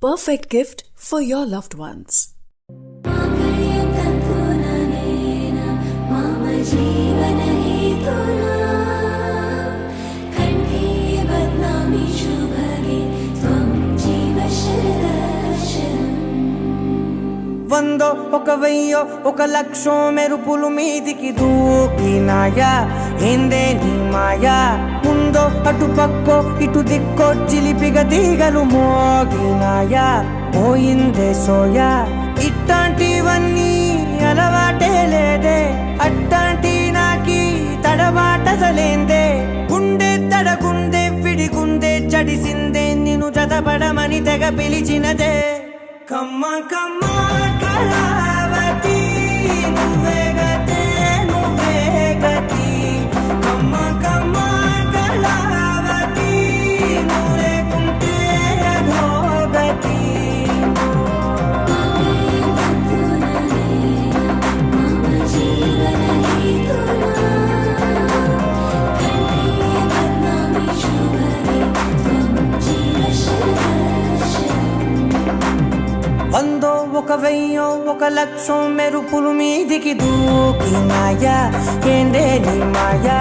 perfect gift for your loved ones. వందో ఒక వెయ్యో ఒక లక్షో మెరుపులు మీదికి దూకినాయా? ఏందే నీ మాయా? ముందో అటు పక్కో ఇటు దిక్కో చిలిపిగ తీగలు మోగినాయా? పోయిందే సోయా? ఇట్లాంటివన్నీ అలవాటే లేదే. అట్టాంటి నాకి తడబాటసలేందే. గుండె తడగుందే విడిగుందే చడిసిందే నిన్ను చదపడమని తెగ పిలిచినదే. కమ్మ కమ్మ. వందో ఒక వెయ్యో ఒక లక్షం మెరుపులు మీదికి దూకినాయా ఏందే నీ మాయా?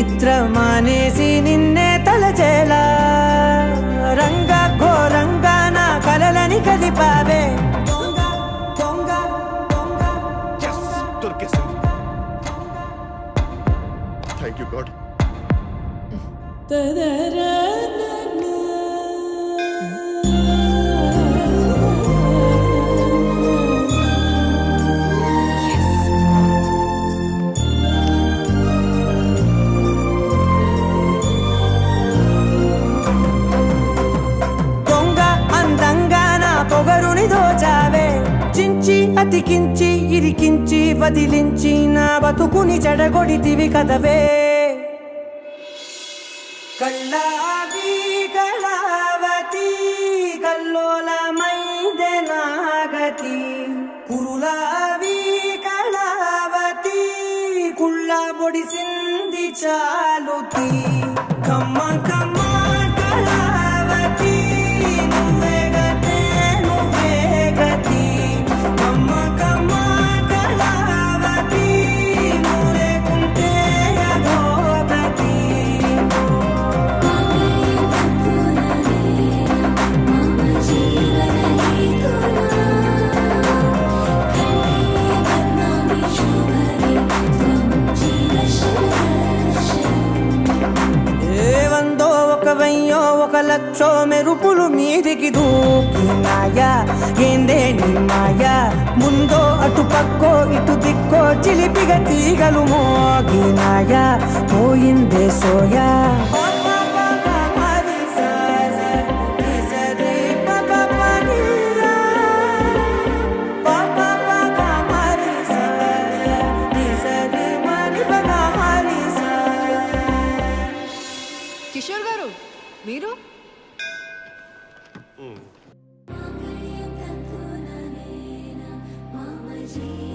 నిద్ర మానేసి నిన్నే తలచేలా. రంగ ఘోరంగా నా కలలని కదిపావే. దొరికేసింది థ్యాంక్ యూ గాడ్ చించి ఇరికించి వదిలించి నా బతుకుని చెడగొడితివి కదవే ఒక మెరుపులు మీదికి దూకినాయా? ఏందే నీ మాయా ముందో అటు పక్కో ఇటు దిక్కో చిలిపిగ తీగలు మోగినాయా? పోయిందే సోయా. Jesus.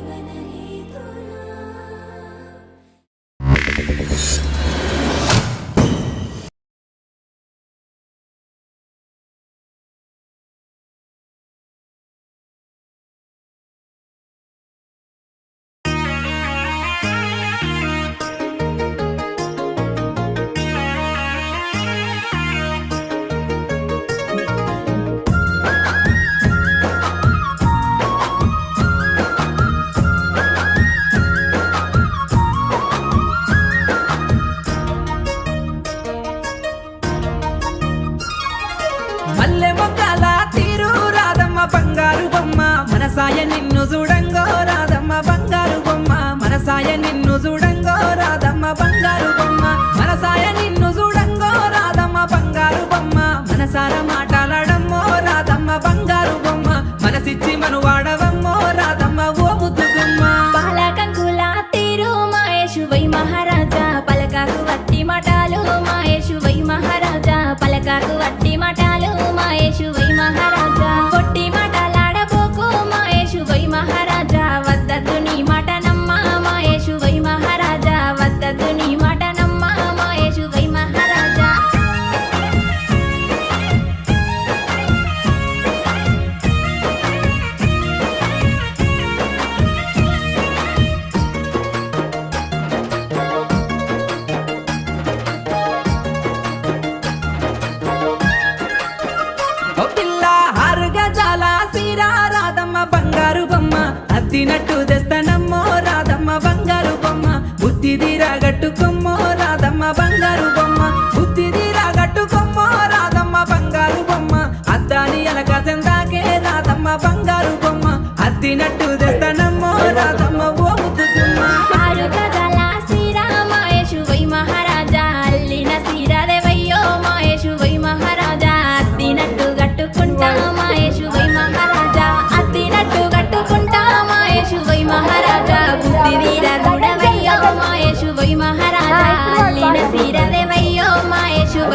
మనసాయ నిన్ను చూడంగో రాధమ్మ బంగారు బొమ్మ. మనసాయ నిన్ను చూడంగో రాధమ్మ బంగారు బొమ్మ. మనసాయ నిన్ను చూడంగో రాధమ్మ బంగారు బొమ్మ. గట్టు తెస్తానమ్మో రాధమ్మ బంగారు బొమ్మ. బుద్ధిది రాగట్టు కొమ్మో రాధమ్మ బంగారు బొమ్మ. బుద్ధిది రాగట్టు కొమ్మో రాధమ్మ బంగారు బొమ్మ. అద్దాని ఎలక చెందాకే రాధమ్మ బంగారు బొమ్మ. అద్దినట్టు తెస్తా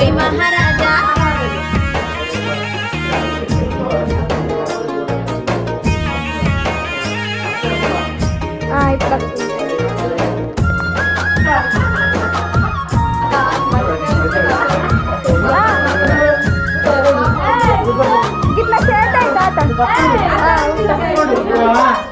કોઈ મહારાજા Kita sehat ya.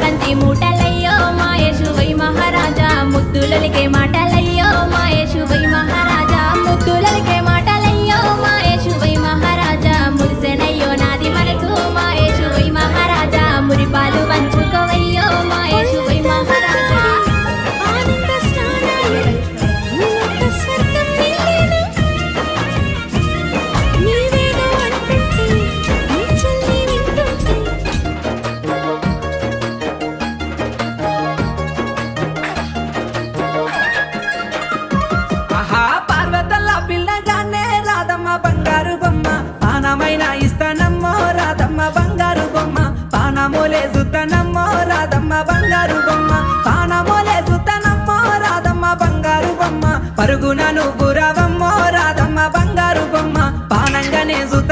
బంతి మూటలయ్యో మాయేశువై మహారాజా ముద్దులలికే మాటలయ్యో మాయేశువై మహారాజా ముద్దులలికే మాటలయ్యో మాయేశువై మహారాజా మురిసెనయ్యో నాది మనసు మాయేశువై మహారాజా మురిపాలు వంచు. నన్ను గురవమ్మో రాధమ్మ బంగారు బొమ్మ. పానంగానే సుత